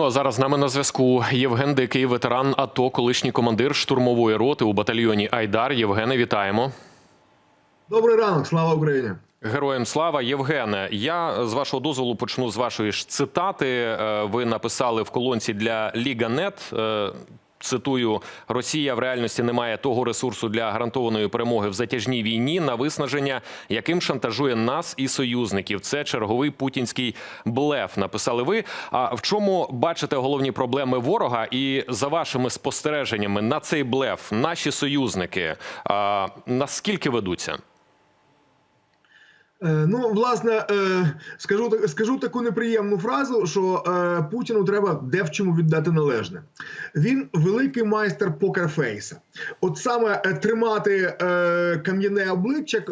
Ну а зараз з нами на зв'язку Євген Дикий, ветеран АТО, колишній командир штурмової роти у батальйоні Айдар. Євгене, вітаємо. Добрий ранок, слава Україні. Героям слава Євгене. Я з вашого дозволу почну з вашої ж цитати. Е, Ви написали в колонці для Ліга.нет. Цитую: Росія в реальності не має того ресурсу для гарантованої перемоги в затяжній війні на виснаження, яким шантажує нас і союзників. Це черговий путінський блеф. Написали ви. А в чому бачите головні проблеми ворога? І за вашими спостереженнями на цей блеф наші союзники а, наскільки ведуться? Е, Ну, власне, е, скажу скажу таку неприємну фразу, що е, Путіну треба де в чому віддати належне. Він великий майстер покерфейса. От саме тримати кам'яне обличчя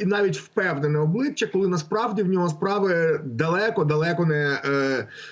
і навіть впевнене обличчя, коли насправді в нього справи далеко, далеко не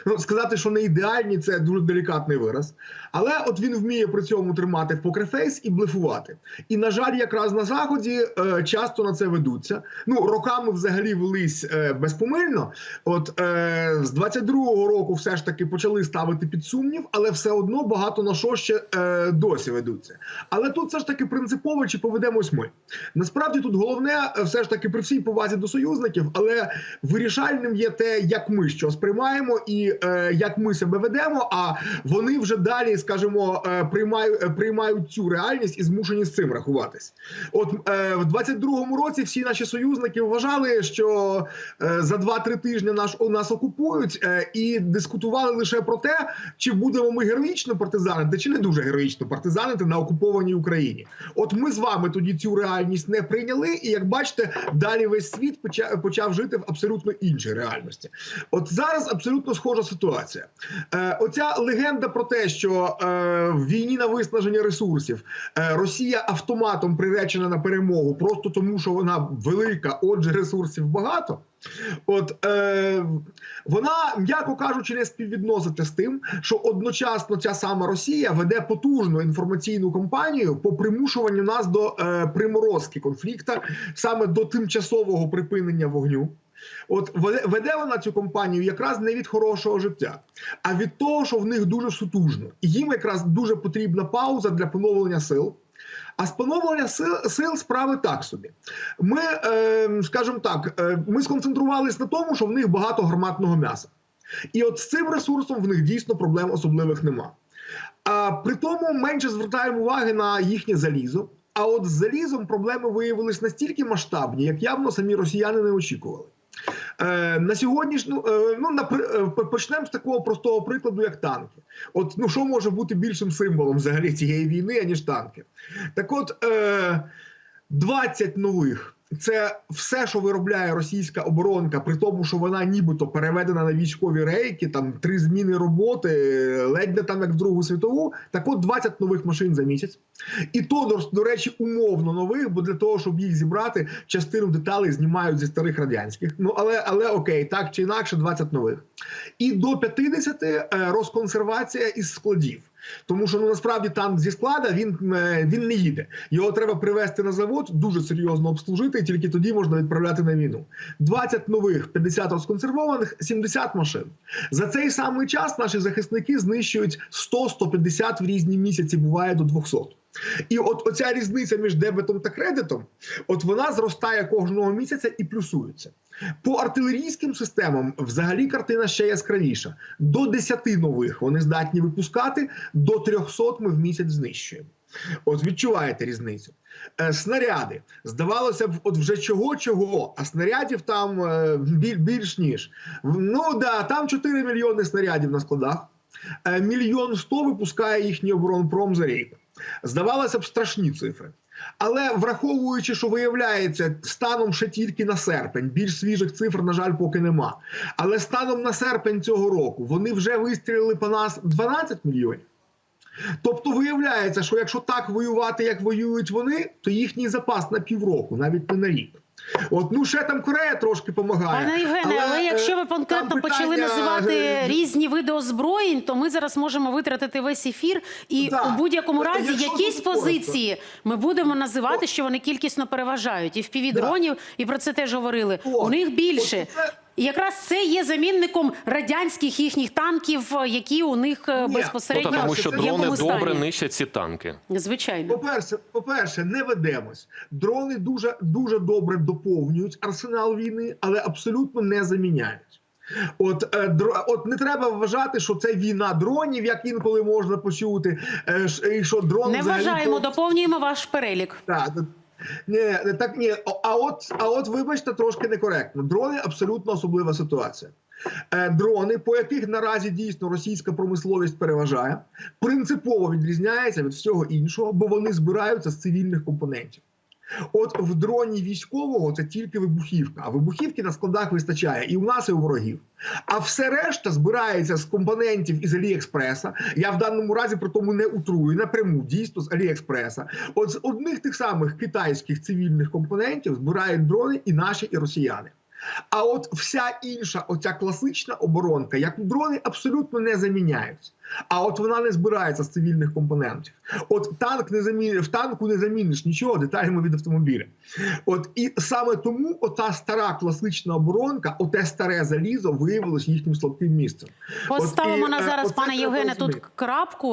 ну, сказати, що не ідеальні, це дуже делікатний вираз. Але от він вміє при цьому тримати покерфейс і блефувати. І на жаль, якраз на заході часто на це ведуться. Ну роками взагалі велись е, безпомильно. От е, з 22-го року все ж таки почали ставити під сумнів, але все одно багато на що ще е, досі ведуться. Але тут все ж таки принципово чи поведемось ми. Насправді тут головне, е, все ж таки, при всій повазі до союзників, але вирішальним є те, як ми що сприймаємо і е, як ми себе ведемо. А вони вже далі, скажімо, е, приймають, е, приймають цю реальність і змушені з цим рахуватись. От е, в 22-му році всі наші союзники вважали, що е, за 2-3 тижні наш нас окупують, е, і дискутували лише про те, чи будемо ми героїчно партизанити, чи не дуже героїчно партизанити на окупованій Україні. От ми з вами тоді цю реальність не прийняли, і як бачите, далі весь світ почав, почав жити в абсолютно іншій реальності. От зараз абсолютно схожа ситуація. Е, оця легенда про те, що в війні на виснаження ресурсів Росія автоматом приречена на перемогу, просто тому, що вона велика, отже, ресурсів багато. От е, вона, м'яко кажучи, не співвідноситься з тим, що одночасно ця сама Росія веде потужну інформаційну кампанію по примушуванню нас до е, приморозки конфлікту, саме до тимчасового припинення вогню. От веде вона цю компанію якраз не від хорошого життя, а від того, що в них дуже сутужно, і їм якраз дуже потрібна пауза для поновлення сил. А з поновлення сил, сил справи так собі. Ми, е, скажімо так, е, ми сконцентрувались на тому, що в них багато гарматного м'яса. І от з цим ресурсом в них дійсно проблем особливих нема. А при тому менше звертаємо уваги на їхнє залізо. А от з залізом проблеми виявились настільки масштабні, як явно самі росіяни не очікували. Е, на сьогоднішню е, ну напри- е, почнемо з такого простого прикладу, як танки. От ну що може бути більшим символом взагалі цієї війни, аніж танки? Так, от е, 20 нових. Це все, що виробляє російська оборонка, при тому, що вона нібито переведена на військові рейки, там три зміни роботи, ледь не там як в Другу світову. Так от 20 нових машин за місяць. І то, до, речі, умовно нових, бо для того, щоб їх зібрати, частину деталей знімають зі старих радянських. Ну але але окей, так чи інакше, 20 нових. І до 50 е, розконсервація із складів. Тому що ну насправді танк зі склада він, е, він не їде. Його треба привезти на завод, дуже серйозно обслужити, і тільки тоді можна відправляти на війну. 20 нових, 50 розконсервованих, 70 машин. За цей самий час наші захисники знищують 100-150 в різні місяці, буває до 200. І от оця різниця між дебетом та кредитом, от вона зростає кожного місяця і плюсується. По артилерійським системам взагалі картина ще яскравіша. До 10 нових вони здатні випускати, до 300 ми в місяць знищуємо. От відчуваєте різницю. Е, снаряди. Здавалося б, от вже чого-чого, а снарядів там е, більш ніж. Ну да, там 4 мільйони снарядів на складах. Е, мільйон сто випускає їхній оборонпром за рік. Здавалося б, страшні цифри. Але враховуючи, що виявляється, станом ще тільки на серпень, більш свіжих цифр, на жаль, поки нема. Але станом на серпень цього року вони вже вистрілили по нас 12 мільйонів. Тобто виявляється, що якщо так воювати, як воюють вони, то їхній запас на півроку, навіть не на рік. От ну ще там Корея трошки допомагає. Пане Євгене, але, якщо ви е, конкретно там почали називати е, різні види озброєнь, то ми зараз можемо витратити весь ефір, і Так. у будь-якому Тобто, разі якісь позиції ми будемо називати, що вони кількісно переважають. І в півдронів, і про це теж говорили. От. У них більше. Це- І якраз це є замінником радянських їхніх танків, е, які у них е, Ні, Ну, безпосередньо тому що дрони стані. добре нищать ці танки. Звичайно. По-перше, по-перше, не ведемось. Дрони дуже дуже добре доповнюють арсенал війни, але абсолютно не заміняють. От, е, дро, от не треба вважати, що це війна дронів, як інколи можна почути. Е, ш- і що дрон Не вважаємо, то- доповнюємо ваш перелік. Так, ні, так ні. А от, а от, вибачте, трошки некоректно. Дрони абсолютно особлива ситуація. Е, дрони, по яких наразі дійсно російська промисловість переважає, принципово відрізняються від всього іншого, бо вони збираються з цивільних компонентів. От в дроні військового це тільки вибухівка, а вибухівки на складах вистачає і у нас, і у ворогів. А все решта збирається з компонентів із Аліекспреса. Я в даному разі при тому не утрую напряму, дійсно з Аліекспреса. От з одних тих самих китайських цивільних компонентів збирають дрони і наші, і росіяни. А от вся інша, оця класична оборонка, як дрони абсолютно не заміняються. А от вона не збирається з цивільних компонентів. От танк не заміниш, в танку не заміниш нічого деталями від автомобіля. От і саме тому ота стара класична оборонка, оте старе залізо виявилось їхнім слабким місцем. От Поставимо і, на е, зараз, пане Євгене, тут крапку.